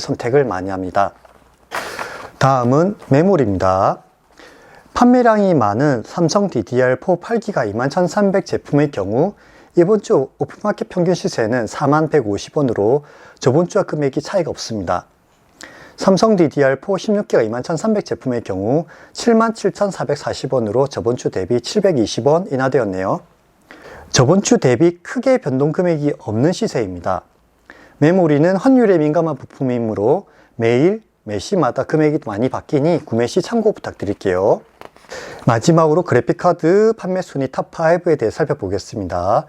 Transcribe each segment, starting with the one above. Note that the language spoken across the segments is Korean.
선택을 많이 합니다. 다음은 매물입니다. 판매량이 많은 삼성 DDR4 8기가 21,300 제품의 경우 이번 주 오픈마켓 평균 시세는 4150원으로 저번 주와 금액이 차이가 없습니다. 삼성 DDR4 16기가 21,300 제품의 경우 77,440원으로 저번 주 대비 720원 인하되었네요. 저번 주 대비 크게 변동 금액이 없는 시세입니다. 메모리는 환율에 민감한 부품이므로 매일 매시마다 금액이 많이 바뀌니 구매 시 참고 부탁드릴게요. 마지막으로 그래픽카드 판매 순위 탑5에 대해 살펴보겠습니다.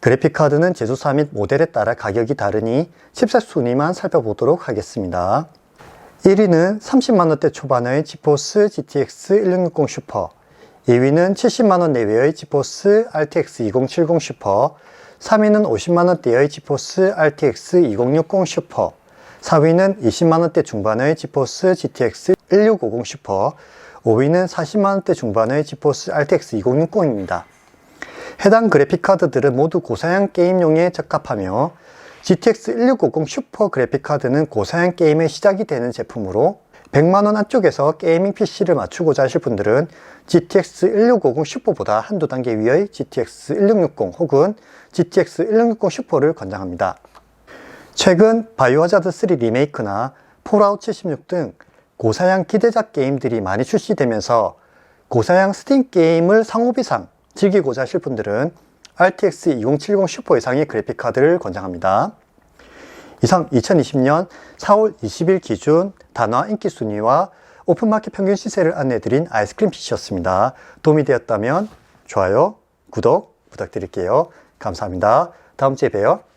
그래픽카드는 제조사 및 모델에 따라 가격이 다르니 칩셋 순위만 살펴보도록 하겠습니다. 1위는 30만원대 초반의 지포스 GTX 1660 슈퍼 2위는 70만원 내외의 지포스 RTX 2070 슈퍼 3위는 50만원대 의 지포스 RTX 2060 슈퍼 4위는 20만원대 중반의 지포스 GTX 1650 슈퍼 5위는 40만원대 중반의 지포스 RTX 2060입니다. 해당 그래픽카드들은 모두 고사양 게임용에 적합하며 GTX 1650 슈퍼 그래픽카드는 고사양 게임의 시작이 되는 제품으로 100만원 안쪽에서 게이밍 PC를 맞추고자 하실 분들은 GTX 1650 슈퍼보다 한두 단계 위의 GTX 1660 혹은 GTX 1660 슈퍼를 권장합니다. 최근 바이오하자드 3 리메이크나 폴아웃 76 등 고사양 기대작 게임들이 많이 출시되면서 고사양 스팀 게임을 상호비상 즐기고자 하실 분들은 RTX 2070 슈퍼 이상의 그래픽카드를 권장합니다. 이상 2020년 4월 20일 기준 단화 인기 순위와 오픈마켓 평균 시세를 안내해드린 아이스크림 PC였습니다. 도움이 되었다면 좋아요, 구독 부탁드릴게요. 감사합니다. 다음 주에 봬요.